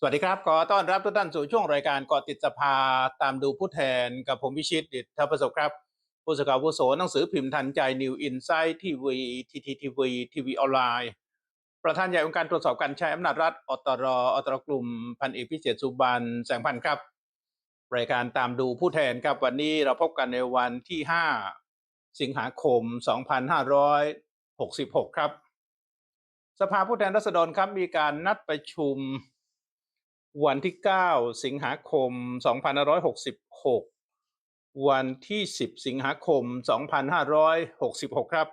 สวัสดีครับ ขอต้อนรับทุกท่านสู่ช่วงรายการเกาะติดสภาตามดูผู้แทนกับผมวิชิตดิษฐประสบครับ ผู้สื่อข่าวผู้โสหนังสือพิมพ์ทันใจนิวอินไซต์ทีวีทีทีทีวีทีวีออนไลน์ประธานใหญ่องค์การตรวจสอบการใช้อำนาจรัฐอตรอตรกลุ่มพันเอกพิเศษสุบันแสงพันธ์ครับ รายการตามดูผู้แทนครับวันนี้เราพบกันในวันที่ 5 สิงหาคม 2566 ครับ สภาผู้แทนราษฎรครับมีการนัดประชุม วันที่ 9 สิงหาคม 2566 วันที่ 10 สิงหาคม 2566 ครับ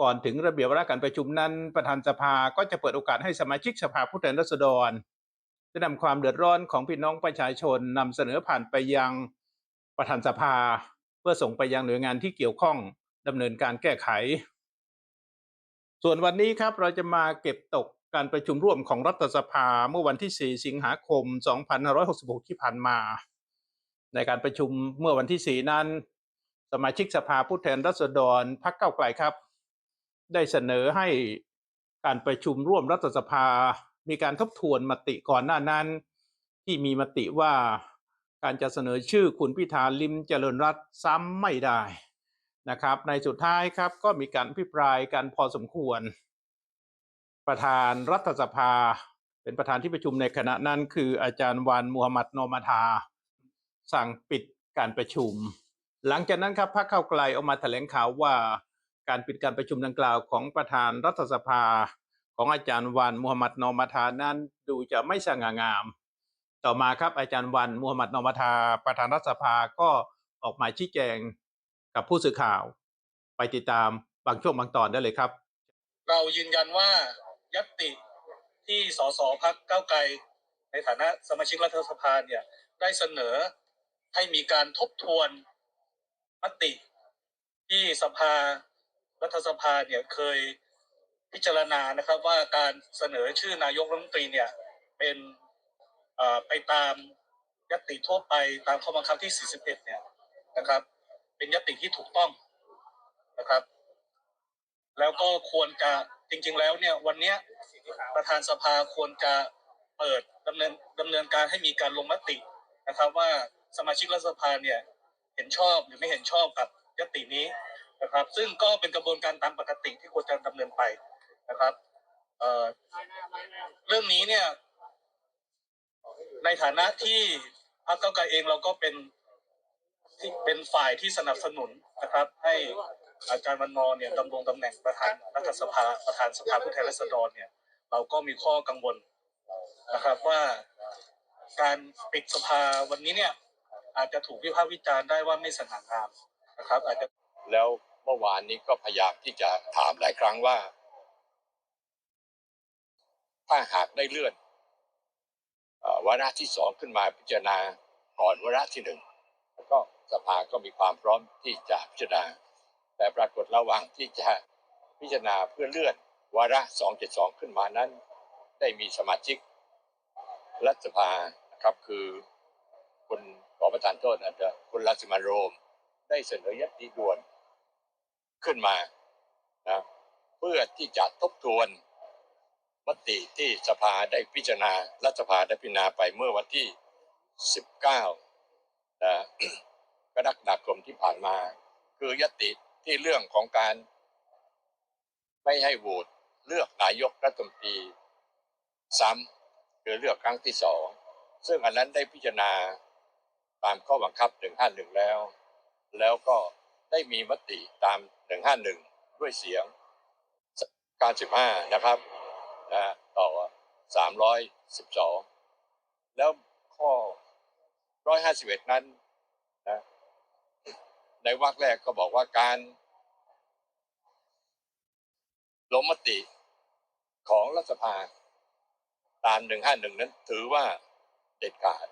ก่อนถึงระเบียบวาระการประชุมนั้น ประธานสภาก็จะเปิดโอกาสให้สมาชิกสภาผู้แทนราษฎรได้นำความเดือดร้อนของพี่น้องประชาชนนำเสนอผ่านไปยังประธานสภา เพื่อส่งไปยังหน่วยงานที่เกี่ยวข้องดำเนินการแก้ไข ส่วนวันนี้ครับเราจะมาเก็บตก การประชุมร่วมของรัฐสภาเมื่อวันที่ 4 สิงหาคม 2566 ที่ผ่านมา ในการประชุมเมื่อวันที่ 4 นั้น สมาชิกสภาผู้แทนราษฎรพรรคเก้าไกลครับ ได้เสนอให้การประชุมร่วมรัฐสภา มีการทบทวนมติก่อนหน้านั้น ที่มีมติว่าการจะเสนอชื่อคุณพิธาลิมเจริญรัตซ้ำไม่ได้นะครับ ในสุดท้ายครับก็มีการอภิปรายกันพอสมควร ประธานรัฐสภา เป็นประธานที่ประชุมในขณะนั้นคืออาจารย์วานมูฮัมหมัดโนมาทาสั่งปิดการประชุม หลังจากนั้นครับพรรคเข้าไกลออกมาแถลงข่าวว่าการปิดการประชุมดังกล่าวของประธานรัฐสภาของอาจารย์วันมูฮัมหมัดนอมาทานั้นดูจะไม่สง่างาม ต่อมาครับอาจารย์วันมูฮัมหมัดนอมาทาประธานรัฐสภาก็ออกมาชี้แจงกับผู้สื่อข่าว ไปติดตามบางช่วงบางตอนได้เลยครับ เรายืนยันว่า ยัตติที่สสพักเก้าไกล ในฐานะสมาชิกรัฐสภาเนี่ยได้เสนอให้มีการทบทวนมติ ที่สภารัฐสภาเนี่ยเคยพิจารณานะครับว่าการเสนอชื่อนายกรัฐมนตรีเนี่ยเป็นไปตามยติทั่วไปตามข้อบังคับที่ 41 เนี่ยนะครับ เป็นยติที่ถูกต้องนะครับ แล้วก็ควรจะ จริง ๆ แล้วเนี่ยวันเนี้ยประธานสภาควรจะเปิดดำเนินดำเนินการให้มีการลงมตินะครับ ว่าสมาชิกรัฐสภาเนี่ยเห็นชอบหรือไม่เห็นชอบกับยตินี้นะครับ ซึ่งก็เป็นกระบวนการตามปกติที่ควรจะดำเนินไปนะครับเเรื่องนี้เนี่ย ในฐานะที่พรรคเก้าวไกลเองเราก็เป็นที่เป็นฝ่ายที่สนับสนุนนะครับ ให้ อาจารย์วันนอเนี่ยดำรงตำแหน่งประธานรัฐสภาประธานสภาผู้แทนราษฎรเนี่ย เราก็มีข้อกังวลนะครับว่าการปิดสภาวันนี้เนี่ยอาจจะถูกวิพากษ์วิจารณ์ได้ว่าไม่สง่างามนะครับ อาจจะแล้วเมื่อวานนี้ก็พยายามที่จะถามหลายครั้งว่า ถ้าหากได้เลื่อนวาระที่สองขึ้นมาพิจารณาก่อนวาระที่หนึ่งแล้วก็สภาก็มีความพร้อมที่จะพิจารณา แต่ปรากฏระหว่างที่จะพิจารณาเพื่อเลื่อนวาระสองเจ็ดสองขึ้นมานั้น ได้มีสมาชิกรัฐสภานะครับคือคุณขอประทานโทษอาจจะคุณรัศมาโรม ได้เสนอยติด่วนขึ้นมานะเพื่อที่จะทบทวนมติที่สภาได้พิจารณารัฐสภาได้พิจารณาไปเมื่อวันที่ 19นะกรกฎาคมที่ผ่านมา คือยติ ที่เรื่องของการ ไม่ให้โหวตเลือกนายกรัฐมนตรีซ้ำคือเลือกครั้งที่สอง ซึ่งอันนั้นได้พิจารณาตามข้อบังคับ 151 แล้ว แล้วก็ได้มีมติตาม 151 ด้วยเสียง 95 นะครับนะต่อ 312 แล้วข้อ 151 นั้นนะใน วรรคแรกก็บอกว่าการลงมติของรัฐสภาตาม151นั้นถือว่าเด็ดขาด